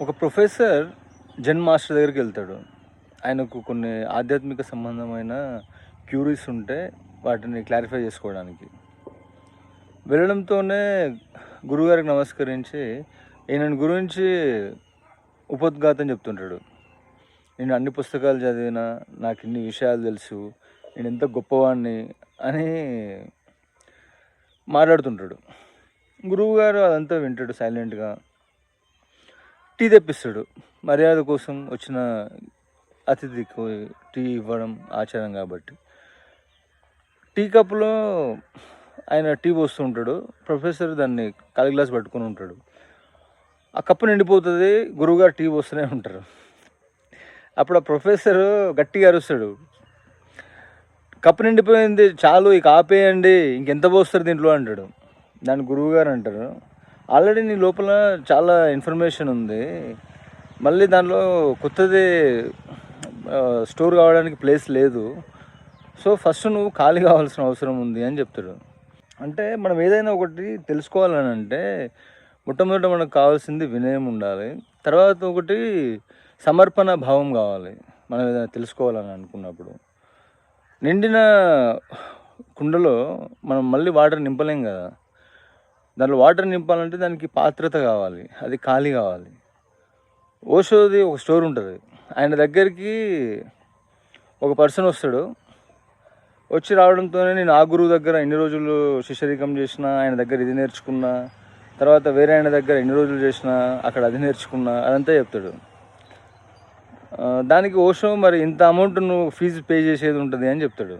ఒక professor Zen master దగ్గరికి వెళ్తాడు. ఆయనకు కొన్ని ఆధ్యాత్మిక సంబంధమైన క్యూరీస్ ఉంటే వాటిని క్లారిఫై చేసుకోవడానికి. వెళ్ళడంతోనే గురుగారికి నమస్కరించి ఈయన గురించి ఉపోద్ఘాతం చెప్తుంటాడు. నేను అన్ని పుస్తకాలు చదివిన నాకు ఇన్ని విషయాలు తెలుసు నేను ఎంత గొప్పవాడిని అని మాట్లాడుతుంటాడు. గురువుగారు అదంతా వింటాడు సైలెంట్గా. టీ తెప్పిస్తాడు. మర్యాద కోసం వచ్చిన అతిథికి టీ ఇవ్వడం ఆచారం కాబట్టి. టీ కప్పులో ఆయన టీ పోస్తూ ఉంటాడు. ప్రొఫెసర్ దాన్ని కాలి గ్లాస్ పట్టుకొని ఉంటాడు. ఆ కప్పు నిండిపోతుంది గురువుగారు టీ పోస్తూనే ఉంటారు. అప్పుడు ఆ ప్రొఫెసర్ గట్టిగా అరుస్తాడు. కప్పు నిండిపోయింది చాలు ఇక ఆపేయండి ఇంకెంత పోస్తారు దీంట్లో అంటాడు. దాని గురువుగారు అంటారు. ఆల్రెడీ నీ లోపల చాలా ఇన్ఫర్మేషన్ ఉంది. మళ్ళీ దానిలో కొత్తది స్టోర్ కావడానికి ప్లేస్ లేదు. సో ఫస్ట్ నువ్వు ఖాళీ కావాల్సిన అవసరం ఉంది అని చెప్తాడు అంటే మనం ఏదైనా ఒకటి తెలుసుకోవాలని అంటే మొట్టమొదట మనకు కావాల్సింది వినయం ఉండాలి. తర్వాత ఒకటి సమర్పణ భావం కావాలి. మనం ఏదైనా తెలుసుకోవాలని అనుకున్నప్పుడు. నిండిన కుండలో మనం మళ్ళీ వాటర్ నింపలేం కదా. దాంట్లో వాటర్ నింపాలంటే దానికి పాత్రత కావాలి. అది ఖాళీ కావాలి. ఓషోది ఒక స్టోర్ ఉంటుంది. ఆయన దగ్గరికి ఒక పర్సన్ వస్తాడు. వచ్చి రావడంతోనే నేను ఆ గురువు దగ్గర ఎన్ని రోజులు శిష్యరికం చేసిన ఆయన దగ్గర ఇది నేర్చుకున్నా తర్వాత వేరే ఆయన దగ్గర ఎన్ని రోజులు చేసిన అక్కడ అది నేర్చుకున్నా అదంతా చెప్తాడు. దానికి ఓషో మరి ఇంత అమౌంట్ నువ్వు ఫీజు పే చేసేది ఉంటుంది అని చెప్తాడు.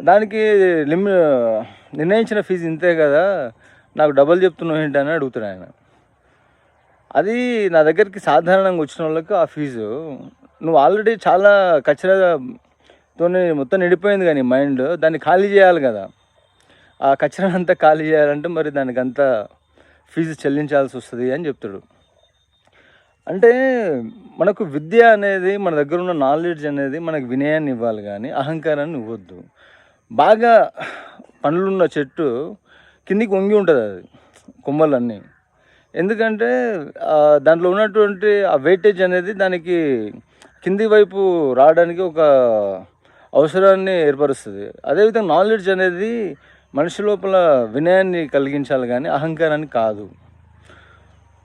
దానికి లిమి నిర్ణయించిన ఫీజు ఇంతే కదా నాకు డబల్ చెప్తున్నావు ఏంటి అని అడుగుతాడు ఆయన. అది నా దగ్గరికి సాధారణంగా వచ్చిన వాళ్ళకి ఆ ఫీజు. నువ్వు ఆల్రెడీ చాలా కచరాతోనే మొత్తం నిండిపోయింది కానీ మైండ్ దాన్ని ఖాళీ చేయాలి కదా. ఆ కచరా అంతా ఖాళీ చేయాలంటే మరి దానికి అంతా ఫీజు చెల్లించాల్సి వస్తుంది అని చెప్తాడు. అంటే మనకు విద్య అనేది మన దగ్గర ఉన్న నాలెడ్జ్ అనేది మనకు వినయాన్ని ఇవ్వాలి కానీ అహంకారాన్ని ఇవ్వద్దు. బాగా పండ్లున్న చెట్టు కిందికి వంగి ఉంటుంది అది కొమ్మలన్నీ. ఎందుకంటే దాంట్లో ఉన్నటువంటి ఆ వెయిటేజ్ అనేది దానికి కింది వైపు రావడానికి ఒక అవసరాన్ని ఏర్పరుస్తుంది. అదేవిధంగా నాలెడ్జ్ అనేది మనిషి లోపల వినయాన్ని కలిగించాలి కానీ అహంకారాన్ని కాదు.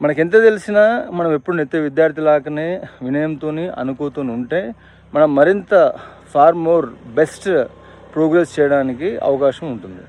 మనకి ఎంత తెలిసినా మనం ఎప్పుడు నెత్తే విద్యార్థి లాగానే వినయంతో అనుకోతూ ఉంటే మనం మరింత ఫార్ మోర్ బెస్ట్ ప్రోగ్రెస్ చేయడానికి అవకాశం ఉంటుంది.